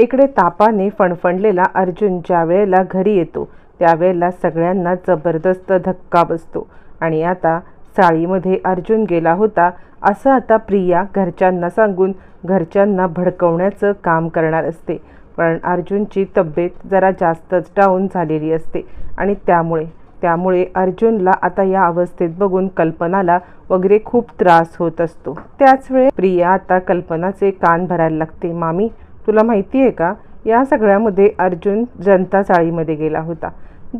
इकडे तापाने फणफणलेला अर्जुन ज्या वेळेला घरी येतो त्यावेळेला सगळ्यांना जबरदस्त धक्का बसतो. आणि आता चाळीमध्ये अर्जुन गेला होता असं आता प्रिया घरच्यांना सांगून घरच्यांना भडकवण्याचं काम करणार असते. पण अर्जुनची तब्येत जरा जास्तच डाऊन झालेली असते आणि त्यामुळे त्यामुळे अर्जुनला आता या अवस्थेत बघून कल्पनाला वगैरे खूप त्रास होत असतो. त्याच वेळी प्रिया आता कल्पनाचे कान भरायला लागते. मामी तुला माहिती आहे का? या सगळ्यामध्ये अर्जुन जनता चाळीमध्ये गेला होता.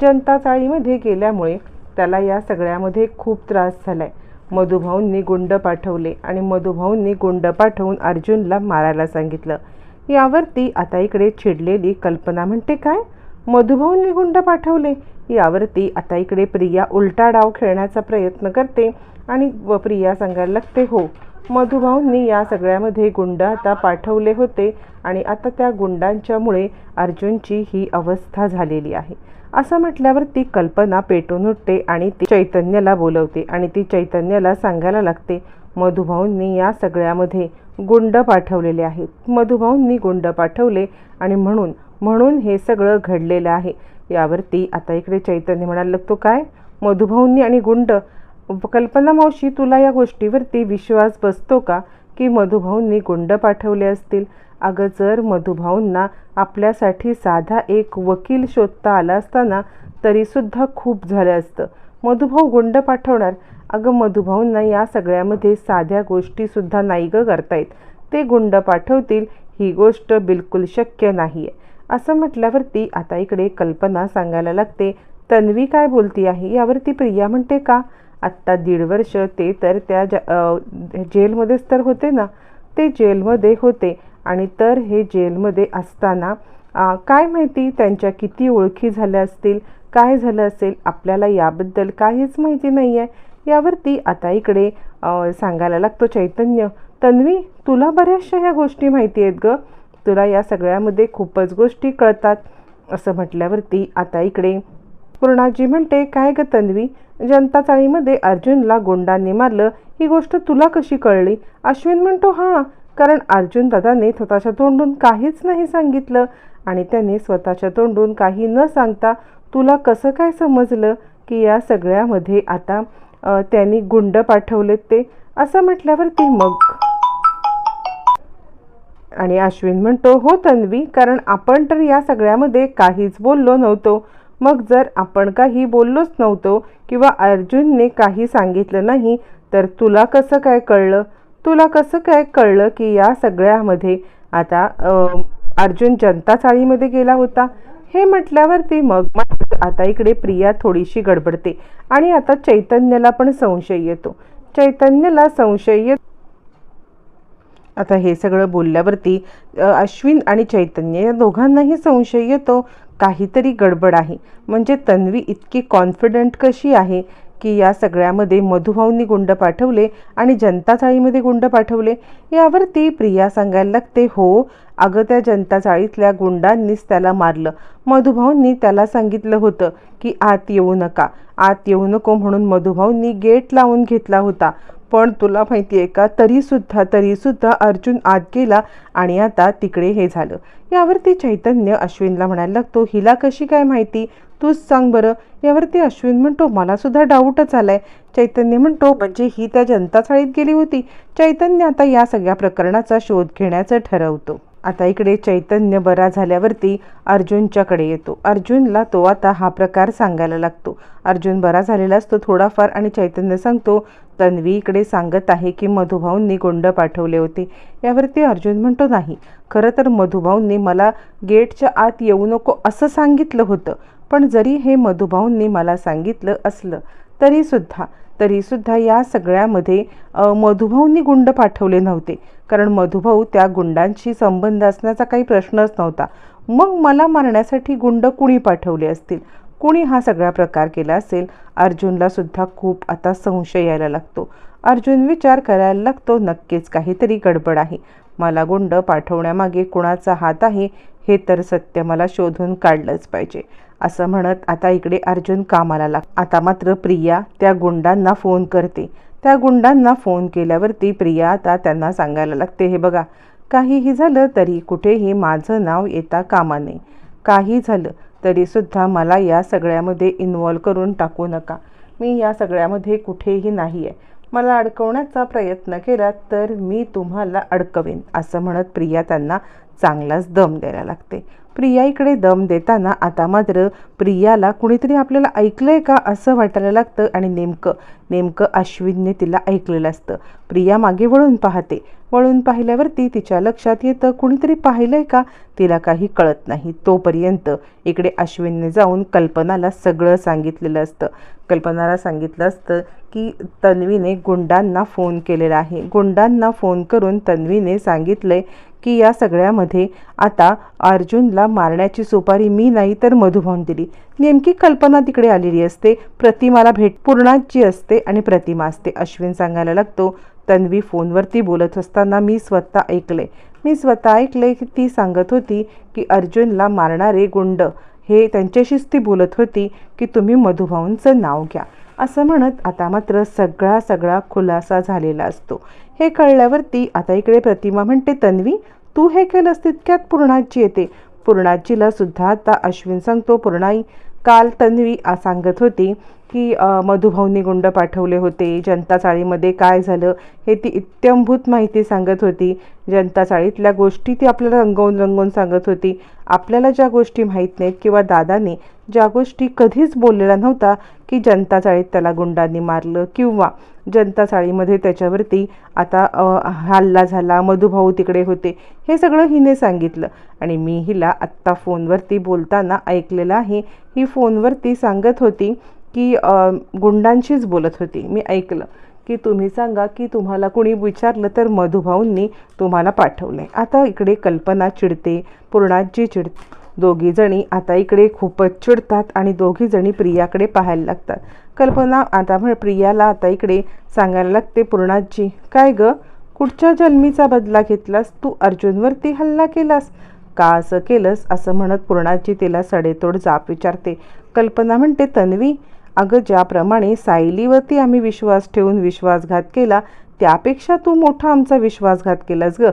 जनता चाळीमध्ये गेल्यामुळे त्याला या सगळ्यामध्ये खूप त्रास झाला आहे मधुभाऊंनी गुंड पाठवले आणि मधुभाऊंनी गुंड पाठवून अर्जुनला मारायला सांगितलं. यावरती आता इकडे चिडलेली कल्पना म्हणते काय? मधुभाऊंनी गुंड पाठवले. यावरती आता इकडे प्रिया उलटा डाव खेळण्याचा प्रयत्न करते आणि व प्रिया सांगायला लागते हो. मधुभाऊंनी या सगळ्यामध्ये गुंड आता पाठवले होते आणि आता त्या गुंडांच्यामुळे अर्जुनची ही अवस्था झालेली आहे. असं म्हटल्यावर ती कल्पना पेटून उठते आणि ती चैतन्याला बोलवते आणि ती चैतन्याला सांगायला लागते मधुभाऊंनी या सगळ्यामध्ये गुंड पाठवलेले आहेत. मधुभाऊंनी गुंड पाठवले आणि म्हणून म्हणून हे सगळं घडलेलं आहे. यावरती आता इकडे चैतन्य म्हणायला लागतो काय? मधुभाऊंनी आणि गुंड कल्पना मावशी तुला या गोष्टीवरती विश्वास बसतो का? की मधुभाऊंनी गुंड पाठवले असतील? अगं जर मधुभाऊंना आपल्यासाठी साधा एक वकील शोधता आला असताना तरीसुद्धा खूप झालं असतं. मधुभाऊ गुंड पाठवणार? अगं मधुभाऊंना या सगळ्यामध्ये साध्या गोष्टीसुद्धा नाही गं करतायत ते गुंड पाठवतील ही गोष्ट बिलकुल शक्य नाही आहे असं म्हटल्यावरती आता इकडे कल्पना सांगायला लागते. तन्वी काय बोलती आहे? यावरती प्रिया म्हणते का? आत्ता दीड वर्ष ते तर त्या जेलमध्येच तर होते ना ते जेलमध्ये होते. आणि तर हे जेलमध्ये असताना काय माहिती त्यांच्या किती ओळखी झाल्या असतील काय झालं असेल आपल्याला याबद्दल काहीच माहिती नाही आहे यावरती आता इकडे सांगायला लागतो चैतन्य तन्वी तुला बऱ्याचशा ह्या गोष्टी माहिती आहेत ग. तुला या सगळ्यामध्ये खूपच गोष्टी कळतात. असं म्हटल्यावरती आता इकडे पूर्णाजी म्हणते काय ग तन्वी? जनता चाळीमध्ये अर्जुनला गोंडांनी मारलं. ही गोष्ट तुला कशी कळली? अश्विन म्हणतो हां कारण अर्जुन दादाने स्वतःच्या तोंडून काहीच नाही सांगितलं आणि त्याने स्वतःच्या तोंडून काही न सांगता तुला कसं काय समजलं की या सगळ्यामध्ये आता त्यांनी गुंड पाठवलेत ते? असं म्हटल्यावरती मग आणि अश्विन म्हणतो हो तन्वी कारण आपण तर या सगळ्यामध्ये काहीच बोललो नव्हतो. मग जर आपण काही बोललोच नव्हतो किंवा अर्जुनने काही सांगितलं नाही तर तुला कसं काय कळलं? तुला कसं काय कळलं की या सगळ्यामध्ये आता अर्जुन जनता चाळीमध्ये गेला होता? हे म्हटल्यावरती मग आता इकडे प्रिया थोडीशी गडबडते आणि आता चैतन्याला पण संशय येतो. चैतन्याला संशय येत आता हे सगळं बोलल्यावरती अश्विन आणि चैतन्य या दोघांनाही संशय येतो काहीतरी गडबड आहे. म्हणजे तन्वी इतकी कॉन्फिडंट कशी आहे की या सगळ्यामध्ये मधुभाऊंनी गुंड पाठवले आणि जनता चाळीमध्ये गुंड पाठवले? यावरती प्रिया सांगायला लागते हो अगं त्या जनता चाळीतल्या गुंडांनीच त्याला मारलं. मधुभाऊंनी त्याला सांगितलं होतं की आत येऊ नका. आत येऊ नको म्हणून मधुभाऊंनी गेट लावून घेतला होता. पण तुला माहिती आहे का तरीसुद्धा तरीसुद्धा अर्जुन आत गेला आणि आता तिकडे हे झालं. यावरती चैतन्य अश्विनला म्हणायला लागतो हिला कशी काय माहिती? तूच सांग बरं. यावरती अश्विन म्हणतो मलासुद्धा डाऊटच आलाय. चैतन्य म्हणतो म्हणजे ही त्या जनता चाळीत गेली होती. चैतन्य आता या सगळ्या प्रकरणाचा शोध घेण्याचं ठरवतो. आता इकडे चैतन्य बरा झाल्यावरती अर्जुनच्याकडे येतो. अर्जुनला तो आता हा प्रकार सांगायला लागतो. अर्जुन बरा झालेला असतो थोडाफार आणि चैतन्य सांगतो तन्वी इकडे सांगत आहे की मधुभाऊंनी गोंड पाठवले होते. यावरती अर्जुन म्हणतो नाही खरं तर मधुभाऊंनी मला गेटच्या आत येऊ नको असं सांगितलं होतं. पण जरी हे मधुभाऊंनी मला सांगितलं असलं तरीसुद्धा तरीसुद्धा या सगळ्यामध्ये मधुभाऊंनी गुंड पाठवले नव्हते. कारण मधुभाऊ त्या गुंडांशी संबंध असण्याचा काही प्रश्नच नव्हता. मग मला मारण्यासाठी गुंड कुणी पाठवले असतील? कुणी हा सगळा प्रकार केला असेल? अर्जुनला सुद्धा खूप आता संशय यायला लागतो. अर्जुन विचार करायला लागतो नक्कीच काहीतरी गडबड आहे. मला गुंड पाठवण्यामागे कुणाचा हात आहे हे तर सत्य मला शोधून काढलंच पाहिजे. असं म्हणत आता इकडे अर्जुन कामाला लाग आता मात्र प्रिया त्या गुंडांना फोन करते. त्या गुंडांना फोन केल्यावरती प्रिया आता त्यांना सांगायला लागते हे बघा काहीही झालं तरी कुठेही माझं नाव येता कामा नये. काही झालं तरीसुद्धा मला या सगळ्यामध्ये इन्वॉल्व करून टाकू नका. मी या सगळ्यामध्ये कुठेही नाही आहे मला अडकवण्याचा प्रयत्न केला तर मी तुम्हाला अडकवेन असं म्हणत प्रिया त्यांना चांगलाच दम द्यायला लागते. प्रिया इकडे दम देताना आता मात्र प्रियाला कुणीतरी आपल्याला ऐकलंय का असं वाटायला लागतं आणि नेमकं नेमकं अश्विनने तिला ऐकलेलं असतं. प्रिया मागे वळून पाहते. वळून पाहिल्यावरती तिच्या लक्षात येतं कुणीतरी पाहिलंय का? तिला काही कळत नाही. तोपर्यंत इकडे अश्विनने जाऊन कल्पनाला सगळं सांगितलेलं असतं. कल्पनाला सांगितलं असतं की तन्वीने गुंडांना फोन केलेला आहे. गुंडांना फोन करून तन्वीने सांगितलंय की या सगळ्यामध्ये आता अर्जुनला मारण्याची सुपारी मी नाही तर मधुभाऊन दिली. नेमकी कल्पना तिकडे आलेली असते. प्रतिमाला भेट पूर्णाची असते आणि प्रतिमा असते अश्विन सांगायला लागतो. तन्वी फोनवरती बोलत असताना मी स्वतः ऐकले. मी स्वतः ऐकले की ती सांगत होती की अर्जुनला मारणारे गुंड. हे त्यांच्याशीच ती बोलत होती की तुम्ही मधुभाऊंचं नाव घ्या. असं म्हणत आता मात्र सगळा सगळा खुलासा झालेला असतो. हे कळल्यावरती आता इकडे प्रतिमा म्हणते तन्वी तू हे केलंस तितक्यात पूर्णाची येते. पूर्णाजीला सुद्धा आता अश्विन सांगतो पूर्णाई काल तन्वी सांगत होती की मधुभाऊंनी गुंड पाठवले होते. जनता चाळीमध्ये काय झालं हे ती इत्यंभूत माहिती सांगत होती. जनता चाळीतल्या गोष्टी ती आपल्याला रंगवून रंगवून सांगत होती. आपल्याला ज्या गोष्टी माहीत नाहीत किंवा दादाने ज्या गोष्टी कधीच बोललेल्या नव्हता की जनता चाळीत त्याला गुंडांनी मारलं किंवा जनता चाळीमध्ये त्याच्यावरती आता हल्ला झाला मधुभाऊ तिकडे होते हे सगळं हिने सांगितलं. आणि मी हिला आत्ता फोनवरती बोलताना ऐकलेलं आहे. ही फोनवरती सांगत होती की गुंडांशीच बोलत होती. मी ऐकलं की तुम्ही सांगा की तुम्हाला कुणी विचारलं तर मधुभाऊंनी तुम्हाला पाठवलं आता इकडे कल्पना चिडते पूर्णाजी चिडते दोघीजणी आता इकडे खूपच चिडतात आणि दोघीजणी प्रियाकडे पाहायला लागतात. कल्पना आता म्हण प्रियाला आता इकडे सांगायला लागते पूर्णाजी काय ग? कुठच्या जन्मीचा बदला घेतलास? तू अर्जुनवरती हल्ला केलास? का असं केलंस? असं म्हणत पूर्णाजी तिला सडेतोड जाप विचारते. कल्पना म्हणते तन्वी अगं ज्याप्रमाणे सायलीवरती आम्ही विश्वास ठेवून विश्वासघात केला त्यापेक्षा तू मोठा आमचा विश्वासघात केलास ग.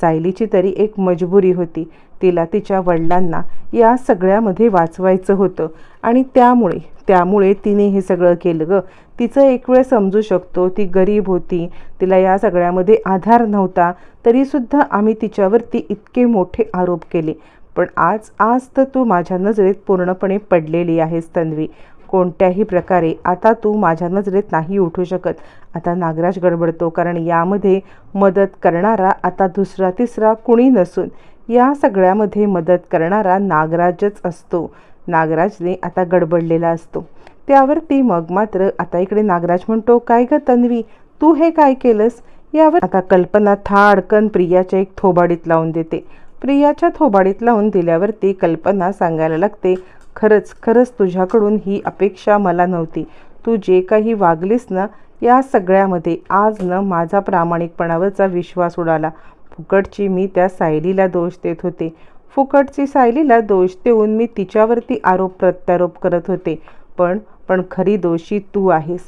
सायलीची तरी एक मजबुरी होती. तिला तिच्या वडिलांना या सगळ्यामध्ये वाचवायचं होतं. आणि त्यामुळे त्यामुळे तिने हे सगळं केलं ग. तिचं एक वेळ समजू शकतो ती गरीब होती. तिला या सगळ्यामध्ये आधार नव्हता. तरीसुद्धा आम्ही तिच्यावरती इतके मोठे आरोप केले. पण आज आज तर तू माझ्या नजरेत पूर्णपणे पडलेली आहेस तन्वी. कोणत्याही प्रकारे आता तू माझ्या नजरेत नाही उठू शकत. आता नागराज गडबडतो कारण यामध्ये मदत करणारा आता दुसरा तिसरा कुणी नसून या सगळ्यामध्ये मदत करणारा नागराजच असतो. नागराजने आता गडबडलेला असतो. त्यावरती मग मात्र आता इकडे नागराज म्हणतो काय ग तन्वी तू हे काय केलंस? यावर आता कल्पना थाडकन प्रियाच्या एक थोबाडीत लावून देते. प्रियाच्या थोबाडीत लावून दिल्यावरती कल्पना सांगायला लागते खरंच खरंच तुझ्याकडून ही अपेक्षा मला नव्हती. तू जे काही वागलीस ना या सगळ्यामध्ये आज न माझा प्रामाणिकपणावरचा विश्वास उडाला. फुकटची मी त्या सायलीला दोष देत होते. फुकटची सायलीला दोष देऊन मी तिच्यावरती आरोप प्रत्यारोप करत होते. पण पण खरी दोषी तू आहेस.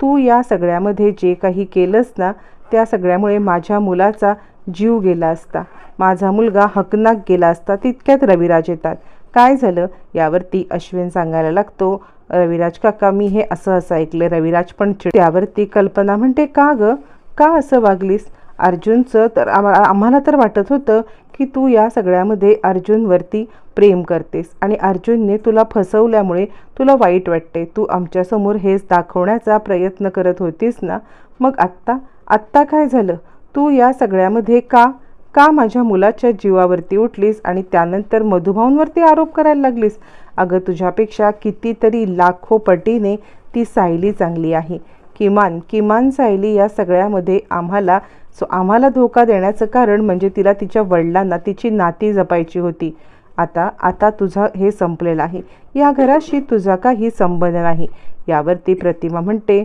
तू या सगळ्यामध्ये जे काही केलंस ना त्या सगळ्यामुळे माझ्या मुलाचा जीव गेला असता. माझा मुलगा हकनाक गेला असता तितक्यात रविराज येतात. काय झालं यावरती अश्विन सांगायला लागतो रविराज काका मी हे असं असं ऐकलं रविराज पण त्यावरती कल्पना म्हणते का ग? का असं वागलीस? अर्जुनचं तर आम्हाला तर वाटत होतं की तू या सगळ्यामध्ये अर्जुनवरती प्रेम करतेस आणि अर्जुनने तुला फसवल्यामुळे तुला वाईट वाटते तू आमच्यासमोर हेच दाखवण्याचा प्रयत्न करत होतीस ना? मग आत्ता आत्ता काय झालं? तू या सगळ्यामध्ये का का माझ्या मुलाच्या जीवावरती उठलीस आणि त्यानंतर मधुभाऊंवरती आरोप करायला लागलीस? अगं तुझ्यापेक्षा कितीतरी लाखो पटीने ती सायली चांगली आहे. किमान किमान सायली या सगळ्यामध्ये आम्हाला सो आम्हाला धोका देण्याचं कारण म्हणजे तिला तिच्या वडिलांना तिची नाती जपायची होती. आता आता तुझं हे संपलेलं आहे. या घराशी तुझा काही संबंध नाही. यावरती प्रतिमा म्हणते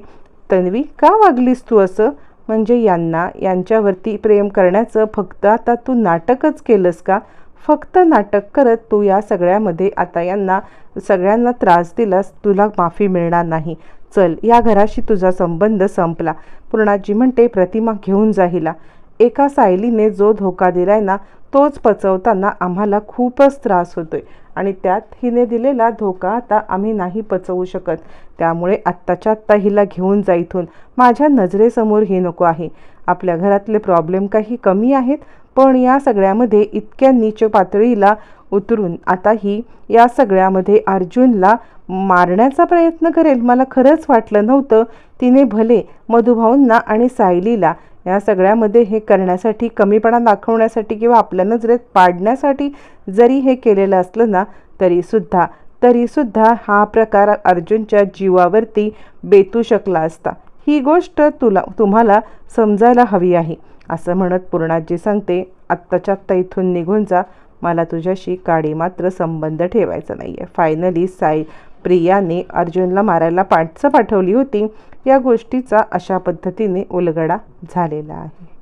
तन्वी का वागलीस तू असं? म्हणजे यांना यांच्यावरती प्रेम करण्याचं फक्त आता तू नाटकच केलंस का? फक्त नाटक करत तू या सगळ्यामध्ये आता यांना सगळ्यांना त्रास दिलास तुला माफी मिळणार नाही. चल या घराशी तुझा संबंध संपला. पूर्णाजी म्हणते प्रतिमा घेऊन जाहिला एका सायलीने जो धोका दिलाय ना तोच पचवताना आम्हाला खूपच त्रास होतोय. आणि त्यात हिने दिलेला धोका आता आम्ही नाही पचवू शकत. त्यामुळे आत्ताच्या आत्ता हिला घेऊन जा इथून. माझ्या नजरेसमोर ही नको आहे. आपल्या घरातले प्रॉब्लेम काही कमी आहेत पण या सगळ्यामध्ये इतक्या नीच पातळीला उतरून आता ही या सगळ्यामध्ये अर्जुनला मारण्याचा प्रयत्न करेल. मला खरंच वाटलं नव्हतं. तिने भले मधुभाऊंना आणि सायलीला या सगळ्यामध्ये हे करण्यासाठी कमीपणा दाखवण्यासाठी किंवा आपल्या नजरेत पाडण्यासाठी जरी हे केलेलं असलं ना तरीसुद्धा तरीसुद्धा हा प्रकार अर्जुनच्या जीवावरती बेतू शकला असता. ही गोष्ट तुला तुम्हाला समजायला हवी आहे. असं म्हणत पूर्णाजी सांगते आत्ताच्या आत्ता इथून निघून जा. मला तुझ्याशी काडी मात्र संबंध ठेवायचा नाही आहे फायनली साई प्रियाने अर्जुनला मारायला पाठचं पाठवली होती. या गोष्टीचा अशा पद्धतीने उलगडा झालेला आहे.